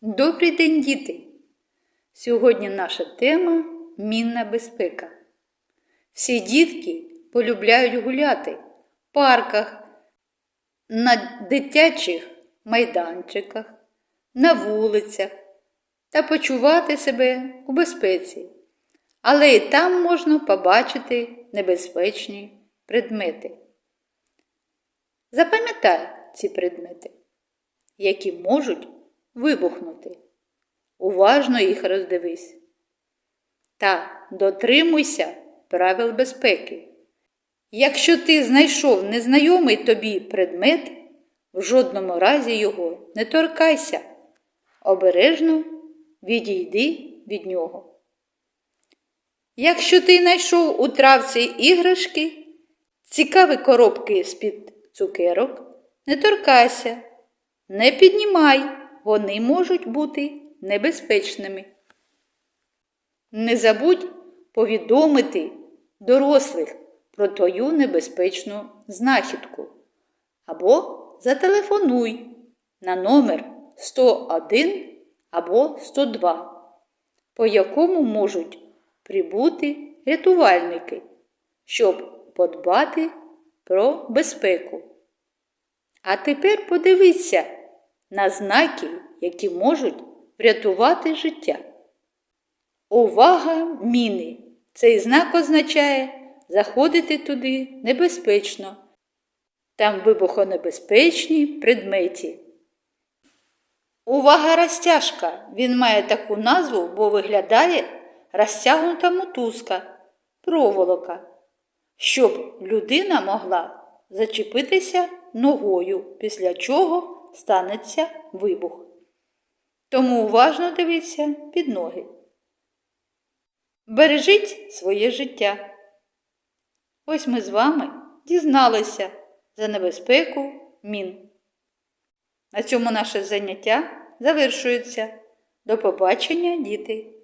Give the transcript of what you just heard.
Добрий день, діти! Сьогодні наша тема мінна безпека. Всі дітки полюбляють гуляти в парках, на дитячих майданчиках, на вулицях та почувати себе у безпеці. Але і там можна побачити небезпечні предмети. Запам'ятай ці предмети, які можуть вибухнути. Уважно їх роздивись. Та дотримуйся правил безпеки. Якщо ти знайшов незнайомий тобі предмет, в жодному разі його не торкайся. Обережно відійди від нього. Якщо ти знайшов у травці іграшки, цікаві коробки з-під цукерок, не торкайся, не піднімай, вони можуть бути небезпечними. Не забудь повідомити дорослих про твою небезпечну знахідку або зателефонуй на номер 101 або 102, по якому можуть прибути рятувальники, щоб подбати про безпеку. А тепер подивіться на знаки, які можуть врятувати життя. Увага міни! Цей знак означає заходити туди небезпечно. Там вибухонебезпечні предметі. Увага розтяжка! Він має таку назву, бо виглядає розтягнута мотузка, проволока, щоб людина могла зачепитися ногою, після чого станеться вибух. Тому уважно дивіться під ноги. Бережіть своє життя. Ось ми з вами дізналися за небезпеку мін. На цьому наше заняття завершується. До побачення, діти!